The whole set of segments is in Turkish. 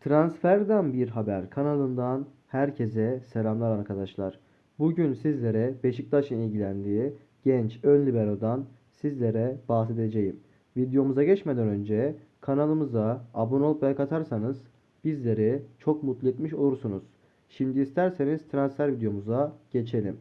Transferden bir haber kanalından herkese selamlar arkadaşlar. Bugün sizlere Beşiktaş'ın ilgilendiği genç ön libero'dan sizlere bahsedeceğim. Videomuza geçmeden önce kanalımıza abone olup like atarsanız bizleri çok mutlu etmiş olursunuz. Şimdi isterseniz transfer videomuza geçelim.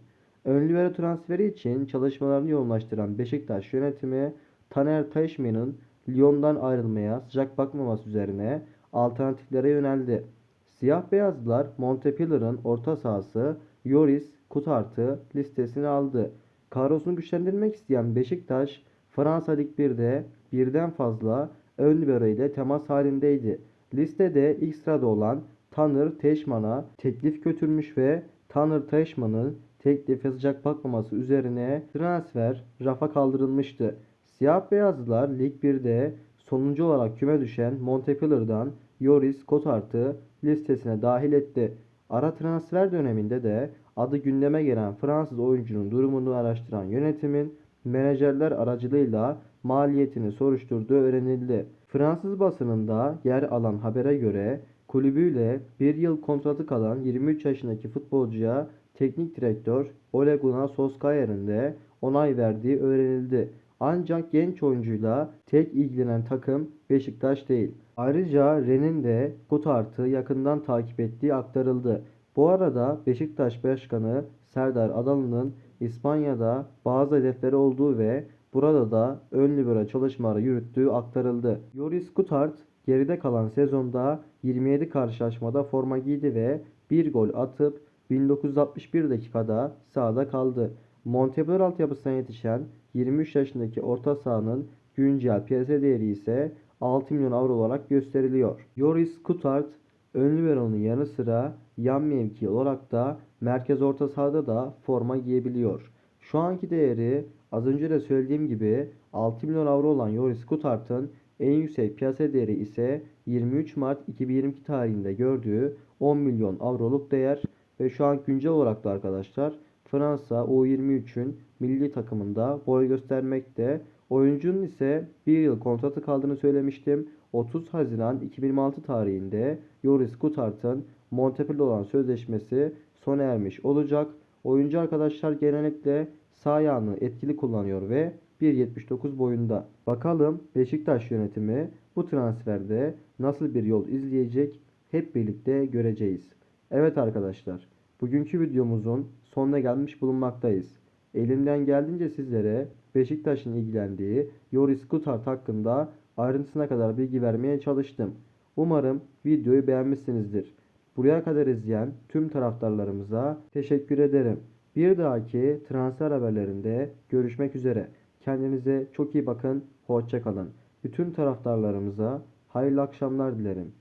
Ön libero transferi için çalışmalarını yoğunlaştıran Beşiktaş yönetimi Taner Taşman'ın Lyon'dan ayrılmaya sıcak bakmaması üzerine alternatiflere yöneldi. Siyah beyazlılar Montpellier'ın orta sahası Yoris Kutart'ı listesine aldı. Kadrosunu güçlendirmek isteyen Beşiktaş Fransa Lig 1'de birden fazla ön libero ile temas halindeydi. Listede ilk sırada olan Tanner Teşman'a teklif götürmüş ve Tanner Teşman'ın teklife sıcak bakmaması üzerine transfer rafa kaldırılmıştı. Siyah beyazlılar Lig 1'de sonuncu olarak küme düşen Montpellier'dan Yoris Kotart'ı listesine dahil etti. Ara transfer döneminde de adı gündeme gelen Fransız oyuncunun durumunu araştıran yönetimin menajerler aracılığıyla maliyetini soruşturduğu öğrenildi. Fransız basınında yer alan habere göre kulübüyle bir yıl kontratı kalan 23 yaşındaki futbolcuya teknik direktör Ole Gunnar Solskjaer'in de onay verdiği öğrenildi. Ancak genç oyuncuyla tek ilgilenen takım Beşiktaş değil. Ayrıca Ren'in de Kutart'ı yakından takip ettiği aktarıldı. Bu arada Beşiktaş Başkanı Serdar Adalı'nın İspanya'da bazı hedefleri olduğu ve burada da ön libero çalışmaları yürüttüğü aktarıldı. Yoris Kutart geride kalan sezonda 27 karşılaşmada forma giydi ve bir gol atıp 1961 dakikada sahada kaldı. Montpellier altyapısına yetişen 23 yaşındaki orta sahanın güncel piyasa değeri ise 6 milyon avro olarak gösteriliyor. Yoris Kutart ön libero'nun yanı sıra yan mevki olarak da merkez orta sahada da forma giyebiliyor. Şu anki değeri az önce de söylediğim gibi 6 milyon avro olan Yoris Kutart'ın en yüksek piyasa değeri ise 23 Mart 2022 tarihinde gördüğü 10 milyon avroluk değer ve şu an güncel olarak da arkadaşlar Fransa U23'ün milli takımında boy göstermekte. Oyuncunun ise bir yıl kontratı kaldığını söylemiştim. 30 Haziran 2026 tarihinde Yoris Kutart'ın Montpellier olan sözleşmesi sona ermiş olacak. Oyuncu arkadaşlar genellikle sağ ayağını etkili kullanıyor ve 1.79 boyunda. Bakalım Beşiktaş yönetimi bu transferde nasıl bir yol izleyecek hep birlikte göreceğiz. Evet arkadaşlar bugünkü videomuzun sonuna gelmiş bulunmaktayız. Elimden geldiğince sizlere Beşiktaş'ın ilgilendiği Yoris Kutart hakkında ayrıntısına kadar bilgi vermeye çalıştım. Umarım videoyu beğenmişsinizdir. Buraya kadar izleyen tüm taraftarlarımıza teşekkür ederim. Bir dahaki transfer haberlerinde görüşmek üzere. Kendinize çok iyi bakın. Hoşçakalın. Bütün taraftarlarımıza hayırlı akşamlar dilerim.